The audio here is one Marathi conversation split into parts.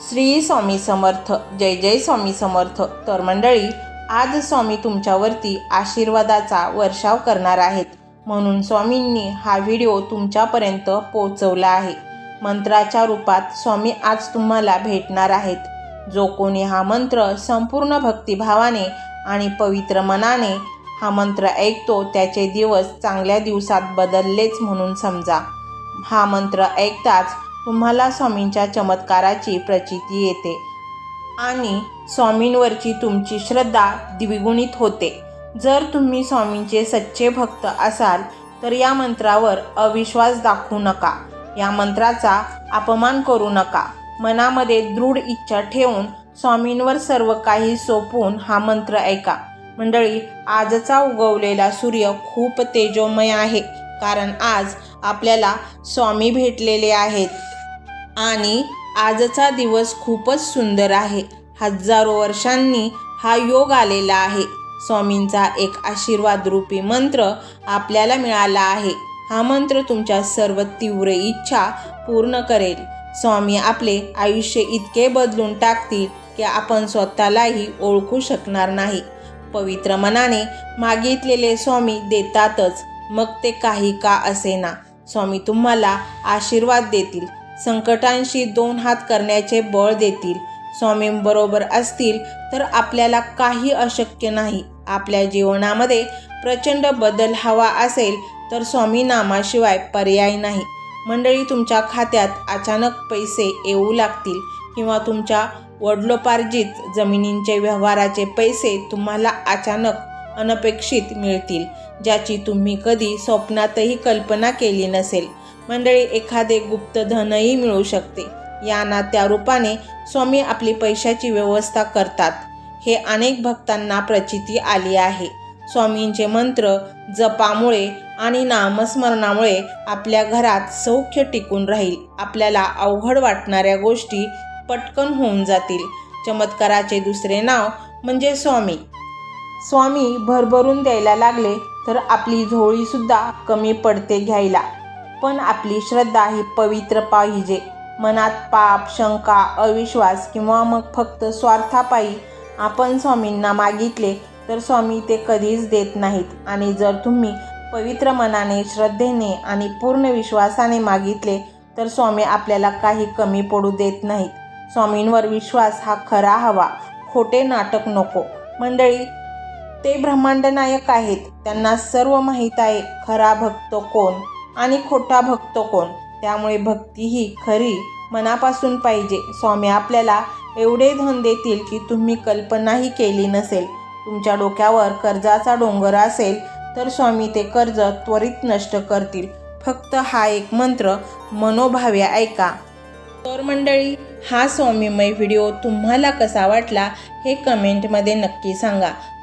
श्री स्वामी समर्थ जय जय स्वामी समर्थ. तर मंडळी आज स्वामी तुमच्यावरती आशीर्वादाचा वर्षाव करणार आहेत. म्हणून स्वामींनी हा व्हिडिओ तुमच्यापर्यंत पोहोचवला आहे. मंत्राच्या रूपात स्वामी आज तुम्हाला भेटणार आहेत. जो कोणी हा मंत्र संपूर्ण भक्तिभावाने आणि पवित्र मनाने हा मंत्र ऐकतो त्याचे दिवस चांगल्या दिवसात बदललेच म्हणून समजा. हा मंत्र ऐकताच तुम्हाला स्वामींच्या चमत्काराची प्रचिती येते आणि स्वामींवरची तुमची श्रद्धा द्विगुणित होते. जर तुम्ही स्वामींचे सच्चे भक्त असाल तर या मंत्रावर अविश्वास दाखवू नका. या मंत्राचा अपमान करू नका. मनामध्ये दृढ इच्छा ठेवून स्वामींवर सर्व काही सोपवून हा मंत्र ऐका. मंडळी आजचा उगवलेला सूर्य खूप तेजोमय आहे कारण आज आपल्याला स्वामी भेटलेले आहेत. आणि आजचा दिवस खूपच सुंदर आहे. हजारो वर्षांनी हा योग आलेला आहे. स्वामींचा एक आशीर्वाद रूपी मंत्र आपल्याला मिळाला आहे. हा मंत्र तुमच्या सर्व तीव्र इच्छा पूर्ण करेल. स्वामी आपले आयुष्य इतके बदलून टाकतील की आपण स्वतःलाही ओळखू शकणार नाही. पवित्र मनाने मागितलेले स्वामी देतातच मग ते काही का असेना. स्वामी तुम्हाला आशीर्वाद देतील. संकटांशी दोन हात करण्याचे बळ देतील. स्वामींबरोबर असतील तर आपल्याला काही अशक्य नाही. आपल्या जीवनामध्ये प्रचंड बदल हवा असेल तर स्वामी नामाशिवाय पर्याय नाही. मंडळी तुमच्या खात्यात अचानक पैसे येऊ लागतील किंवा तुमच्या वडलोपार्जित जमिनींचे व्यवहाराचे पैसे तुम्हाला अचानक अनपेक्षित मिळतील ज्याची तुम्ही कधी स्वप्नातही कल्पना केली नसेल. मंडळी एखादे गुप्त धनही मिळू शकते. या ना त्या रूपाने स्वामी आपली पैशाची व्यवस्था करतात. हे अनेक भक्तांना प्रचिती आली आहे. स्वामींचे मंत्र जपामुळे आणि नामस्मरणामुळे आपल्या घरात सौख्य टिकून राहील. आपल्याला अवघड वाटणाऱ्या गोष्टी पटकन होऊन जातील. चमत्काराचे दुसरे नाव म्हणजे स्वामी. स्वामी भरभरून द्यायला लागले तर आपली झोळीसुद्धा कमी पडते घ्यायला. पण आपली श्रद्धा ही पवित्र पाहिजे. मनात पाप शंका अविश्वास किंवा मग फक्त स्वार्थापायी आपण स्वामींना मागितले तर स्वामी ते कधीच देत नाहीत. आणि जर तुम्ही पवित्र मनाने श्रद्धेने आणि पूर्ण विश्वासाने मागितले तर स्वामी आपल्याला काही कमी पडू देत नाहीत. स्वामींवर विश्वास हा खरा हवा. खोटे नाटक नको. मंडळी ते ब्रह्मांड नायक आहेत. त्यांना सर्व माहीत आहे खरा भक्त कोण? आणि खोटा भक्त कोण? त्यामुळे भक्ती ही खरी मनापासून पाहिजे. स्वामी आपल्याला एवढे धन देतील की तुम्ही कल्पनाही केली नसेल. तुमच्या डोक्यावर कर्जाचा डोंगर असेल तर स्वामी ते कर्ज त्वरित नष्ट करतील. फक्त हा एक मंत्र मनोभावे ऐका. तर मंडळी हा स्वामीमय व्हिडिओ तुम्हाला कसा वाटला हे कमेंटमध्ये नक्की सांगा.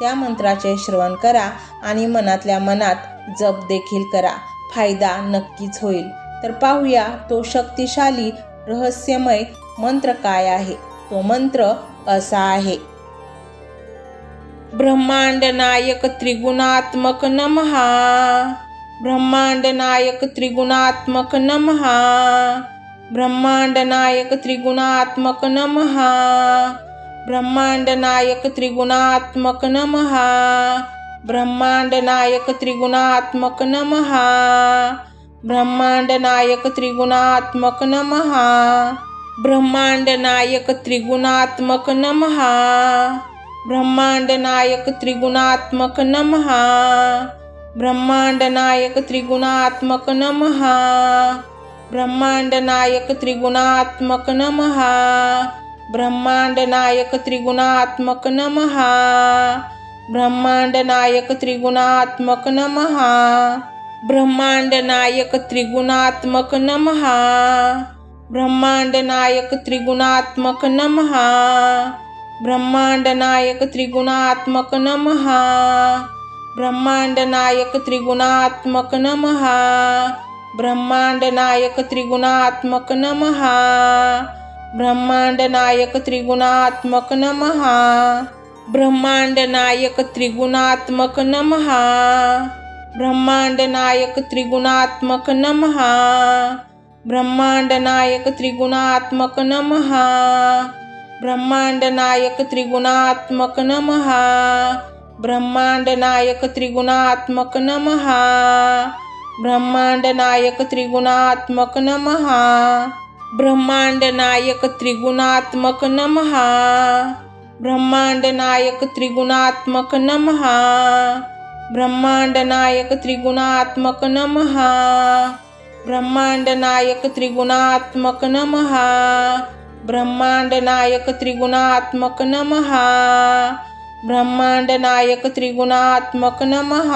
त्या मंत्राचे श्रवण करा आणि मनातल्या मनात जप देखील करा. फायदा नक्कीच होईल. तर पाहूया तो शक्तिशाली रहस्यमय मंत्र काय आहे? तो मंत्र असा आहे. ब्रह्मांड नायक त्रिगुणात्मक नमहा. ब्रह्मांड नायक त्रिगुणात्मक नमहा. ब्रह्मांड नायक त्रिगुणात्मक नमहा. ब्रह्मांडनायक त्रिगुणात्मक नमहा. ब्रह्मांडनायक त्रिगुणात्मक नमहा. ब्रह्मांडनायक त्रिगुणात्मक नमहा. ब्रह्मांडनायक त्रिगुणात्मक नमहा. ब्रह्मांडनायक त्रिगुणात्मक नमहा. ब्रह्मांडनायक त्रिगुणात्मक नमहा. ब्रह्मांडनायक त्रिगुणात्मक नमहा. ब्रह्मांड नायक त्रिगुणात्मक नमः ब्रह्मांड नायक त्रिगुणात्मक नमः ब्रह्मांड नायक त्रिगुणात्मक नमः ब्रह्मांड नायक त्रिगुणात्मक नमः ब्रह्मांड नायक त्रिगुणात्मक नमः ब्रह्मांड नायक त्रिगुणात्मक नमः ब्रह्मांड नायक त्रिगुणात्मक नमः ब्रह्मांड नायक त्रिगुणात्मक नमः ब्रह्मांड नायक त्रिगुणात्मक नमः ब्रह्मांड नायक त्रिगुणात्मक नमः ब्रह्मांड नायक त्रिगुणात्मक नमः ब्रह्मांड नायक त्रिगुणात्मक नमः ब्रह्मांड नायक त्रिगुणात्मक नमः ब्रह्मांड नायक त्रिगुणात्मक नमः ब्रह्मांड नायक त्रिगुणात्मक नमः ब्रह्मांड नायक त्रिगुणात्मक नमः ब्रह्मांड नायक त्रिगुणात्मक नमः ब्रह्मांड नायक त्रिगुणात्मक नमः ब्रह्मांड नायक त्रिगुणात्मक नमः ब्रह्मांड नायक त्रिगुणात्मक नमः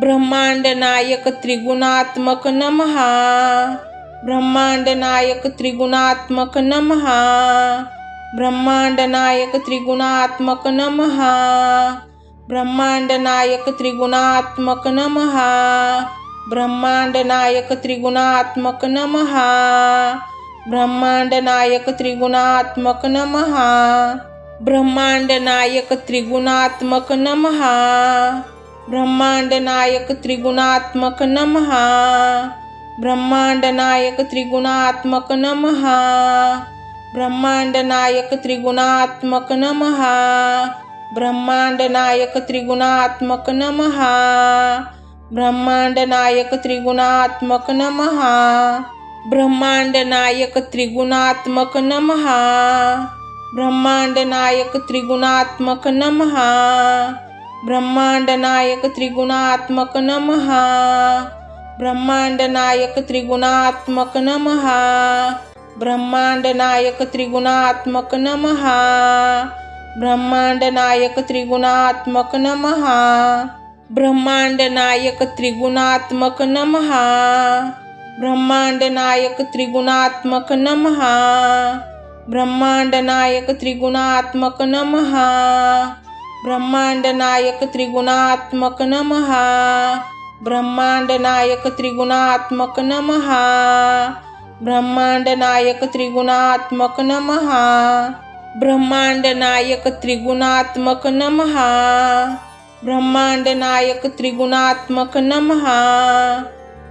ब्रह्मांड नायक त्रिगुणात्मक नमः ब्रह्मांड नायक त्रिगुणात्मक नमः ब्रह्मांड नायक त्रिगुणात्मक नमः ब्रह्मांड नायक त्रिगुणात्मक नमः ब्रह्मांड नायक त्रिगुणात्मक नमः ब्रह्मांड नायक त्रिगुणात्मक नमः ब्रह्मांड नायक त्रिगुणात्मक नमः ब्रह्मांड नायक त्रिगुणात्मक नमः ब्रह्मांडनायक त्रिगुणात्मक नमहा ब्रह्मांडनायक त्रिगुणात्मक नमहा ब्रह्मांडनायक त्रिगुणात्मक नमहा ब्रह्मांडनायक त्रिगुणात्मक नमहा ब्रह्मांडनायक त्रिगुणात्मक नमहा ब्रह्मांडनायक त्रिगुणात्मक नमहा ब्रह्मांडनायक त्रिगुणात्मक नमहा ब्रह्मांडनायक त्रिगुणात्मक नमहा. ब्रह्मांडनायक त्रिगुणात्मक नमहा. ब्रह्मांडनायक त्रिगुणात्मक नमहा. ब्रह्मांडनायक त्रिगुणात्मक नमहा. ब्रह्मांडनायक त्रिगुणात्मक नमहा. ब्रह्मांडनायक त्रिगुणात्मक नमहा. ब्रह्मांडनायक त्रिगुणात्मक नमहा. ब्रह्मांड नायक त्रिगुणात्मक नमः ब्रह्मांड नायक त्रिगुणात्मक नमः ब्रह्मांड नायक त्रिगुणात्मक नमः ब्रह्मांड नायक त्रिगुणात्मक नमः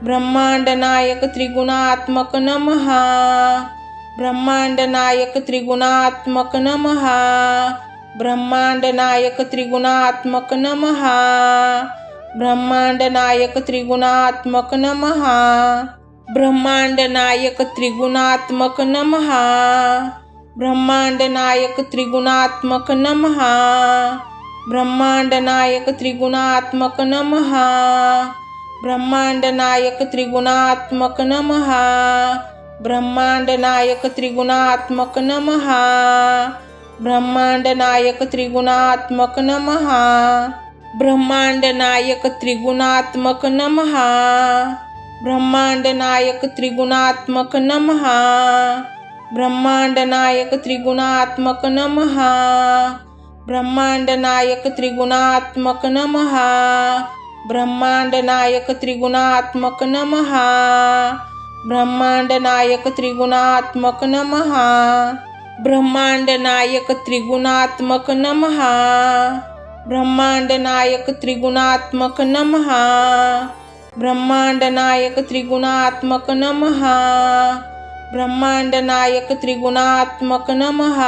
ब्रह्मांड नायक त्रिगुणात्मक नमः ब्रह्मांड नायक त्रिगुणात्मक नमः ब्रह्मांड नायक त्रिगुणात्मक नमः ब्रह्मांड नायक त्रिगुणात्मक नमः ब्रह्मांड नायक त्रिगुणात्मक नमः ब्रह्मांड नायक त्रिगुणात्मक नमः ब्रह्मांड नायक त्रिगुणात्मक नमः ब्रह्मांड नायक त्रिगुणात्मक नमः ब्रह्मांड नायक त्रिगुणात्मक नमः ब्रह्मांड नायक त्रिगुणात्मक नमः ब्रह्मांड नायक त्रिगुणात्मक नमः ब्रह्मांड नायक त्रिगुणात्मक नमः ब्रह्मांड नायक त्रिगुणात्मक नमः ब्रह्मांड नायक त्रिगुणात्मक नमः ब्रह्मांड नायक त्रिगुणात्मक नमः ब्रह्मांड नायक त्रिगुणात्मक नमः ब्रह्मांड नायक त्रिगुणात्मक नमः ब्रह्मांड नायक त्रिगुणात्मक नमः ब्रह्मांड नायक त्रिगुणात्मक नमः ब्रह्मांड नायक त्रिगुणात्मक नमः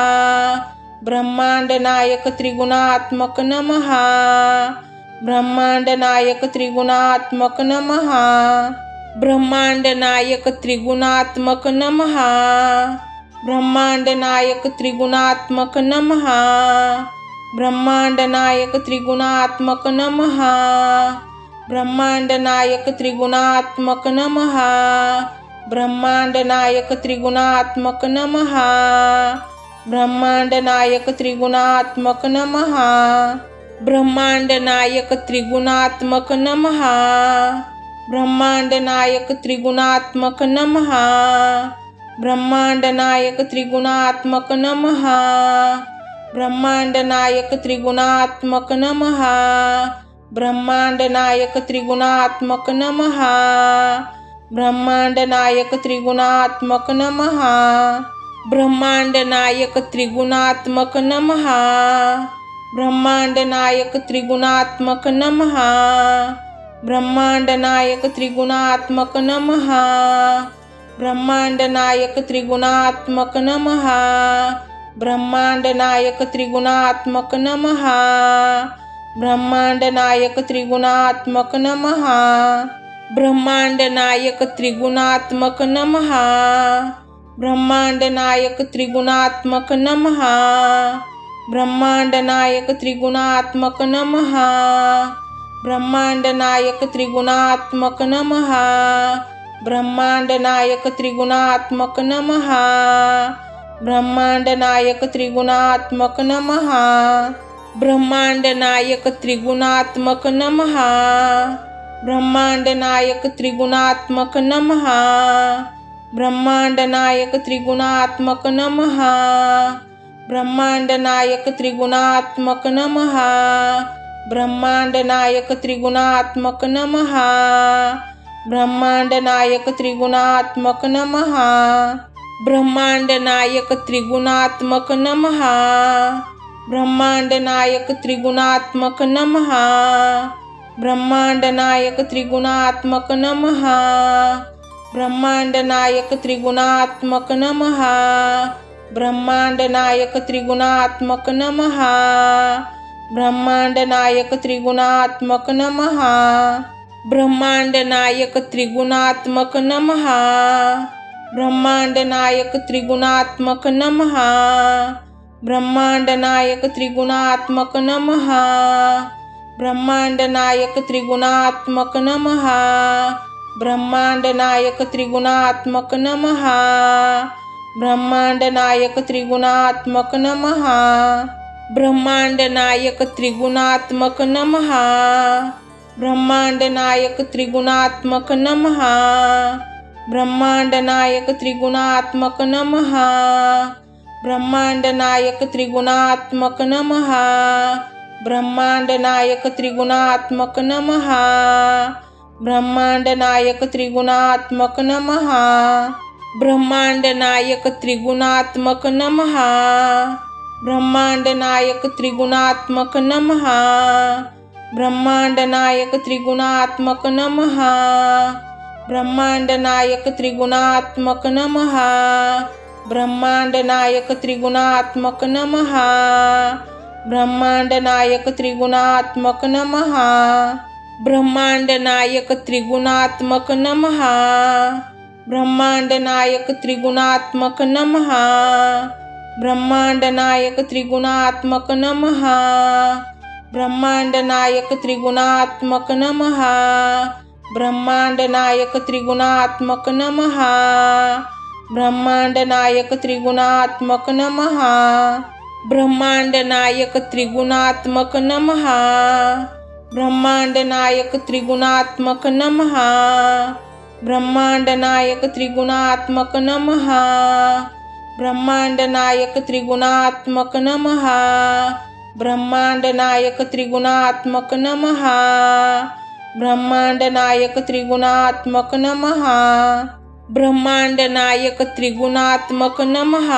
ब्रह्मांड नायक त्रिगुणात्मक नमः ब्रह्मांड नायक त्रिगुणात्मक नमः ब्रह्मांड नायक त्रिगुणात्मक नमः ब्रह्मांड नायक त्रिगुणात्मक नमः ब्रह्मांडनायक त्रिगुणात्मक नमहा. ब्रह्मांडनायक त्रिगुणात्मक नमहा. ब्रह्मांडनायक त्रिगुणात्मक नमहा. ब्रह्मांडनायक त्रिगुणात्मक नमहा. ब्रह्मांडनायक त्रिगुणात्मक नमहा. ब्रह्मांडनायक त्रिगुणात्मक नमहा. ब्रह्मांडनायक त्रिगुणात्मक नमहा. ब्रह्मांडनायक त्रिगुणात्मक नमहा. ब्रह्मांडनायक त्रिगुणात्मक नमहा. ब्रह्मांडनायक त्रिगुणात्मक नमहा. ब्रह्मांडनायक त्रिगुणात्मक नमहा. ब्रह्मांडनायक त्रिगुणात्मक नमहा. ब्रह्मांडनायक त्रिगुणात्मक नमहा. ब्रह्मांडनायक त्रिगुणात्मक नमहा. ब्रह्मांड नायक त्रिगुणात्मक नमः। ब्रह्मांड नायक त्रिगुणात्मक नमः। ब्रह्मांड नायक त्रिगुणात्मक नमः। ब्रह्मांड नायक त्रिगुणात्मक नमः। ब्रह्मांड नायक त्रिगुणात्मक नमः। ब्रह्मांड नायक त्रिगुणात्मक नमः। ब्रह्मांड नायक त्रिगुणात्मक नमः। ब्रह्मांड नायक त्रिगुणात्मक नमः ब्रह्मांड नायक त्रिगुणात्मक नमः ब्रह्मांड नायक त्रिगुणात्मक नमः ब्रह्मांड नायक त्रिगुणात्मक नमः ब्रह्मांड नायक त्रिगुणात्मक नमः ब्रह्मांड नायक त्रिगुणात्मक नमः ब्रह्मांड नायक त्रिगुणात्मक नमः ब्रह्मांड नायक त्रिगुणात्मक नमः ब्रह्मांड नायक त्रिगुणात्मक नमः ब्रह्मांड नायक त्रिगुणात्मक नमः ब्रह्मांड नायक त्रिगुणात्मक नमः ब्रह्मांड नायक त्रिगुणात्मक नमः ब्रह्मांड नायक त्रिगुणात्मक नमः ब्रह्मांड नायक त्रिगुणात्मक नमः ब्रह्मांडनायक त्रिगुणात्मक नमहा. ब्रह्मांडनायक त्रिगुणात्मक नमहा. ब्रह्मांडनायक त्रिगुणात्मक नमहा. ब्रह्मांडनायक त्रिगुणात्मक नमहा. ब्रह्मांडनायक त्रिगुणात्मक नमहा. ब्रह्मांडनायक त्रिगुणात्मक नमहा. ब्रह्मांडनायक त्रिगुणात्मक नमहा. ब्रह्मांडनायक त्रिगुणात्मक नमहा. ब्रह्मांडनायक त्रिगुणात्मक नमहा. ब्रह्मांडनायक त्रिगुणात्मक नमहा. ब्रह्मांडनायक त्रिगुणात्मक नमहा. ब्रह्मांडनायक त्रिगुणात्मक नमहा. ब्रह्मांडनायक त्रिगुणात्मक नमहा. ब्रह्मांडनायक त्रिगुणात्मक नमहा. ब्रह्मांडनायक त्रिगुणात्मक नमहा. ब्रह्मांडनायक त्रिगुणात्मक नमहा. ब्रह्मांडनायक त्रिगुणात्मक नमहा. ब्रह्मांडनायक त्रिगुणात्मक नमहा. ब्रह्मांडनायक त्रिगुणात्मक नमहा. ब्रह्मांडनायक त्रिगुणात्मक नमहा. ब्रह्मांडनायक त्रिगुणात्मक नमहा. ब्रह्मांड नायक त्रिगुणात्मक नमः ब्रह्मांड नायक त्रिगुणात्मक नमः ब्रह्मांड नायक त्रिगुणात्मक नमः ब्रह्मांड नायक त्रिगुणात्मक नमः ब्रह्मांड नायक त्रिगुणात्मक नमः ब्रह्मांड नायक त्रिगुणात्मक नमः ब्रह्मांड नायक त्रिगुणात्मक नमः ब्रह्मांड नायक त्रिगुणात्मक नमः ब्रह्मांड नायक त्रिगुणात्मक नमः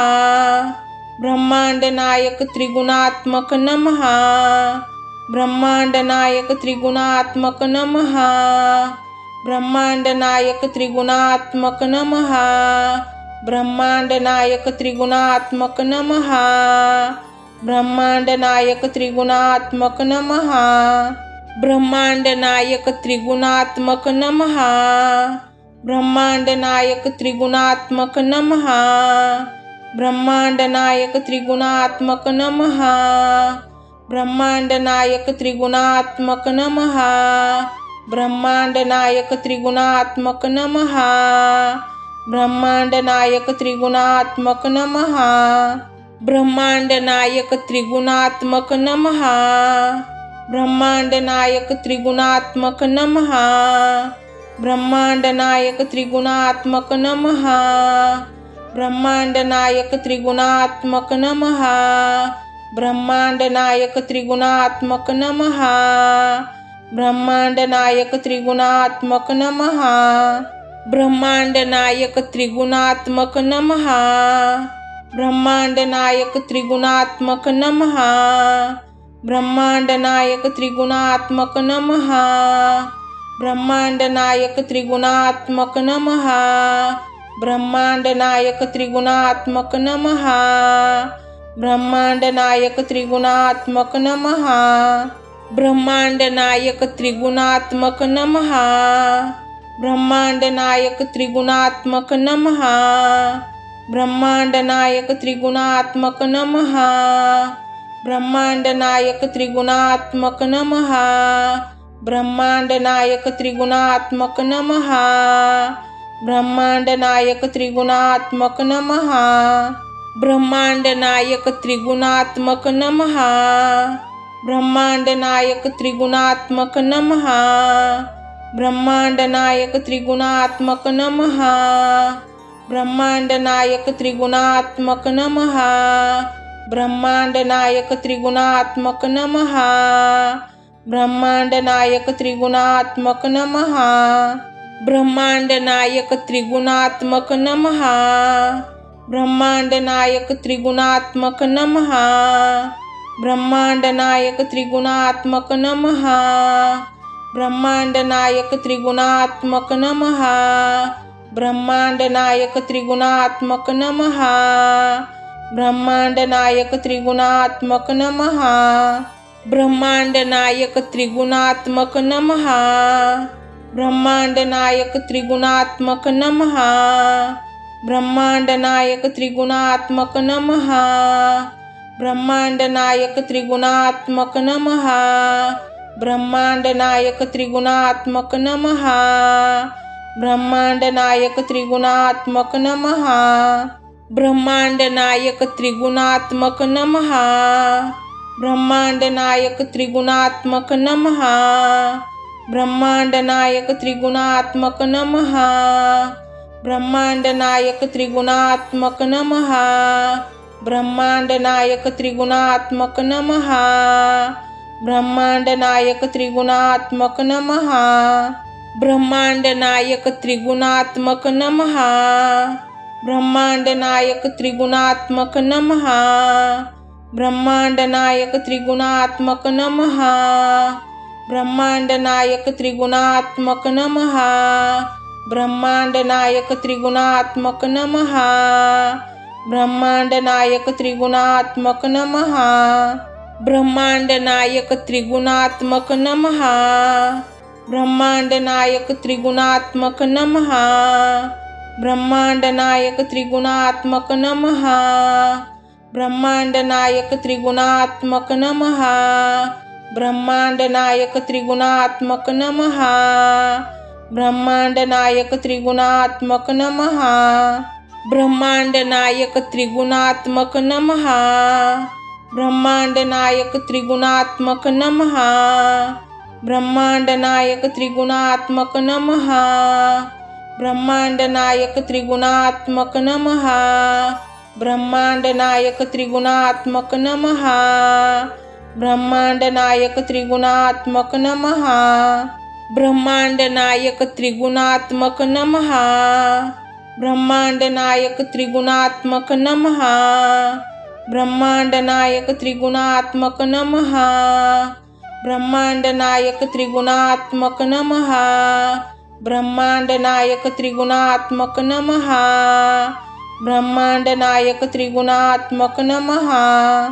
ब्रह्मांड नायक त्रिगुणात्मक नमः ब्रह्मांड नायक त्रिगुणात्मक नमः ब्रह्मांड नायक त्रिगुणात्मक नमः ब्रह्मांड नायक त्रिगुणात्मक नमः ब्रह्मांड नायक त्रिगुणात्मक नमः ब्रह्मांडनायक त्रिगुणात्मक नमहा. ब्रह्मांडनायक त्रिगुणात्मक नमहा. ब्रह्मांडनायक त्रिगुणात्मक नमहा. ब्रह्मांडनायक त्रिगुणात्मक नमहा. ब्रह्मांडनायक त्रिगुणात्मक नमहा. ब्रह्मांडनायक त्रिगुणात्मक नमहा. ब्रह्मांडनायक त्रिगुणात्मक नमहा. ब्रह्मांड नायक त्रिगुणात्मक नमः ब्रह्मांड नायक त्रिगुणात्मक नमः ब्रह्मांड नायक त्रिगुणात्मक नमः ब्रह्मांड नायक त्रिगुणात्मक नमः ब्रह्मांड नायक त्रिगुणात्मक नमः ब्रह्मांड नायक त्रिगुणात्मक नमः ब्रह्मांड नायक त्रिगुणात्मक नमः ब्रह्मांडनायक त्रिगुणात्मक नमहा. ब्रह्मांडनायक त्रिगुणात्मक नमहा. ब्रह्मांडनायक त्रिगुणात्मक नमहा. ब्रह्मांडनायक त्रिगुणात्मक नमहा. ब्रह्मांडनायक त्रिगुणात्मक नमहा. ब्रह्मांडनायक त्रिगुणात्मक नमहा. ब्रह्मांडनायक त्रिगुणात्मक नमहा. ब्रह्मांडनायक त्रिगुणात्मक नमहा. ब्रह्मांडनायक त्रिगुणात्मक नमहा. ब्रह्मांडनायक त्रिगुणात्मक नमहा. ब्रह्मांडनायक त्रिगुणात्मक नमहा. ब्रह्मांडनायक त्रिगुणात्मक नमहा. ब्रह्मांडनायक त्रिगुणात्मक नमहा. ब्रह्मांडनायक त्रिगुणात्मक नमहा. ब्रह्मांड नायक त्रिगुणात्मक नमः ब्रह्मांड नायक त्रिगुणात्मक नमः ब्रह्मांड नायक त्रिगुणात्मक नमः ब्रह्मांड नायक त्रिगुणात्मक नमः ब्रह्मांड नायक त्रिगुणात्मक नमः ब्रह्मांड नायक त्रिगुणात्मक नमः ब्रह्मांड नायक त्रिगुणात्मक नमः ब्रह्मांड नायक त्रिगुणात्मक नमः ब्रह्मांड नायक त्रिगुणात्मक नमः ब्रह्मांड नायक त्रिगुणात्मक नमः ब्रह्मांड नायक त्रिगुणात्मक नमः ब्रह्मांड नायक त्रिगुणात्मक नमः ब्रह्मांड नायक त्रिगुणात्मक नमः ब्रह्मांड नायक त्रिगुणात्मक नमः ब्रह्मांड नायक त्रिगुणात्मक नमः ब्रह्मांड नायक त्रिगुणात्मक नमः ब्रह्मांड नायक त्रिगुणात्मक नमः ब्रह्मांड नायक त्रिगुणात्मक नमः ब्रह्मांड नायक त्रिगुणात्मक नमः ब्रह्मांड नायक त्रिगुणात्मक नमः ब्रह्मांड नायक त्रिगुणात्मक नमः ब्रह्मांडनायक त्रिगुणात्मक नमहा. ब्रह्मांडनायक त्रिगुणात्मक नमहा. ब्रह्मांडनायक त्रिगुणात्मक नमहा. ब्रह्मांडनायक त्रिगुणात्मक नमहा. ब्रह्मांडनायक त्रिगुणात्मक नमहा. ब्रह्मांडनायक त्रिगुणात्मक नमहा. ब्रह्मांडनायक त्रिगुणात्मक नमहा. ब्रह्मांडनायक त्रिगुणात्मक नमहा. ब्रह्मांडनायक त्रिगुणात्मक नमहा. ब्रह्मांडनायक त्रिगुणात्मक नमहा. ब्रह्मांडनायक त्रिगुणात्मक नमहा. ब्रह्मांडनायक त्रिगुणात्मक नमहा. ब्रह्मांडनायक त्रिगुणात्मक नमहा. ब्रह्मांडनायक त्रिगुणात्मक नमहा. ब्रह्मांडनायक त्रिगुणात्मक नमहा. ब्रह्मांडनायक त्रिगुणात्मक नमहा. ब्रह्मांडनायक त्रिगुणात्मक नमहा. ब्रह्मांडनायक त्रिगुणात्मक नमहा. ब्रह्मांडनायक त्रिगुणात्मक नमहा. ब्रह्मांडनायक त्रिगुणात्मक नमहा. ब्रह्मांडनायक त्रिगुणात्मक नमहा. ब्रह्मांडनायक त्रिगुणात्मक नमहा. ब्रह्मांडनायक त्रिगुणात्मक नमहा.